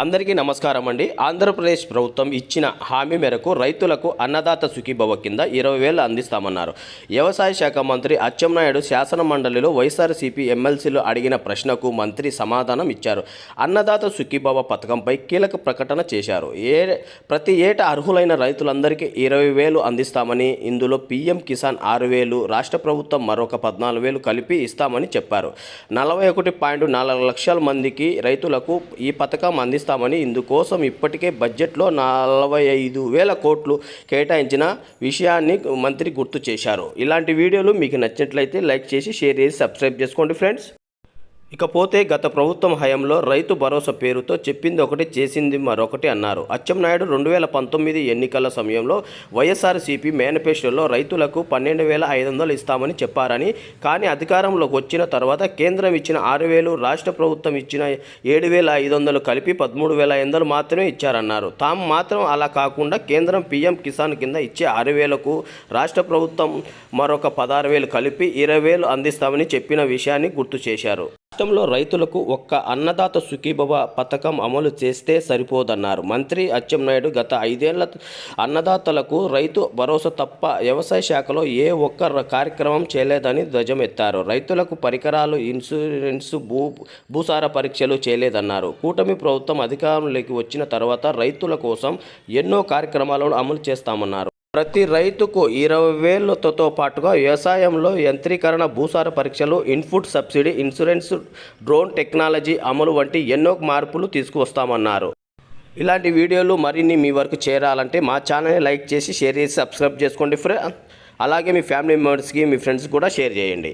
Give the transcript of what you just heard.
అందరికీ నమస్కారం అండి. ఆంధ్రప్రదేశ్ ప్రభుత్వం ఇచ్చిన హామీ మేరకు రైతులకు అన్నదాత సుఖీభవ కింద ఇరవై వేలు అందిస్తామన్నారు. వ్యవసాయ శాఖ మంత్రి అచ్చెన్నాయుడు శాసన మండలిలో వైఎస్ఆర్సీపీ ఎమ్మెల్సీలు అడిగిన ప్రశ్నకు మంత్రి సమాధానం ఇచ్చారు. అన్నదాత సుఖీభవ పథకంపై కీలక ప్రకటన చేశారు. ఏ ప్రతి ఏటా అర్హులైన రైతులందరికీ ఇరవై వేలు అందిస్తామని ఇందులో పీఎం కిసాన్ ఆరు వేలు రాష్ట్ర ప్రభుత్వం మరొక పద్నాలుగు వేలు కలిపి ఇస్తామని చెప్పారు. నలభై ఒకటి పాయింట్ నాలుగు లక్షల మందికి రైతులకు ఈ పథకం అంది అందిస్తామని ఇందుకోసం ఇప్పటికే బడ్జెట్లో నలభై ఐదు వేల కోట్లు కేటాయించిన విషయాన్ని మంత్రి గుర్తు చేశారు. ఇలాంటి వీడియోలు మీకు నచ్చినట్లయితే లైక్ చేసి షేర్ చేసి సబ్స్క్రైబ్ చేసుకోండి ఫ్రెండ్స్. ఇకపోతే గత ప్రభుత్వం హయాంలో రైతు భరోసా పేరుతో చెప్పింది ఒకటి చేసింది మరొకటి అన్నారు. అచ్చెన్నాయుడు రెండు వేల పంతొమ్మిది ఎన్నికల సమయంలో వైఎస్ఆర్సీపీ మేనిఫెస్టోలో రైతులకు పన్నెండు వేల ఐదు వందలు ఇస్తామని చెప్పారని కానీ అధికారంలోకి వచ్చిన తర్వాత కేంద్రం ఇచ్చిన ఆరు వేలు రాష్ట్ర ప్రభుత్వం ఇచ్చిన ఏడు వేల ఐదు వందలు కలిపి పదమూడు వేల ఐదు వందలు మాత్రమే ఇచ్చారన్నారు. తాము మాత్రం అలా కాకుండా కేంద్రం పీఎం కిసాన్ కింద ఇచ్చే ఆరు వేలకు రాష్ట్ర ప్రభుత్వం మరొక పదహారు వేలు కలిపి ఇరవై వేలు అందిస్తామని చెప్పిన విషయాన్ని గుర్తు చేశారు. రాష్ట్రంలో రైతులకు ఒక్క అన్నదాత సుఖీభవ పథకం అమలు చేస్తే సరిపోదన్నారు. మంత్రి అచ్చెన్నాయుడు గత ఐదేళ్ళ అన్నదాతలకు రైతు భరోసా తప్ప వ్యవసాయ శాఖలో ఏ ఒక్క కార్యక్రమం చేయలేదని ధ్వజమెత్తారు. రైతులకు పరికరాలు ఇన్సూరెన్స్ భూ భూసార పరీక్షలు చేయలేదన్నారు. కూటమి ప్రభుత్వం అధికారంలోకి వచ్చిన తర్వాత రైతుల కోసం ఎన్నో కార్యక్రమాలను అమలు చేస్తామన్నారు. ప్రతి రైతుకు ఇరవై వేలతో పాటుగా వ్యవసాయంలో యంత్రీకరణ భూసార పరీక్షలు input subsidy insurance drone technology అమలు వంటి ఎన్నో మార్పులు తీసుకువస్తామన్నారు. ఇలాంటి వీడియోలు మరిన్ని మీ వరకు చేరాలంటే మా ఛానల్ని లైక్ చేసి షేర్ చేసి సబ్స్క్రైబ్ చేసుకోండి ఫ్రెండ్ అలాగే మీ ఫ్యామిలీ మెంబర్స్కి మీ ఫ్రెండ్స్ కూడా షేర్ చేయండి.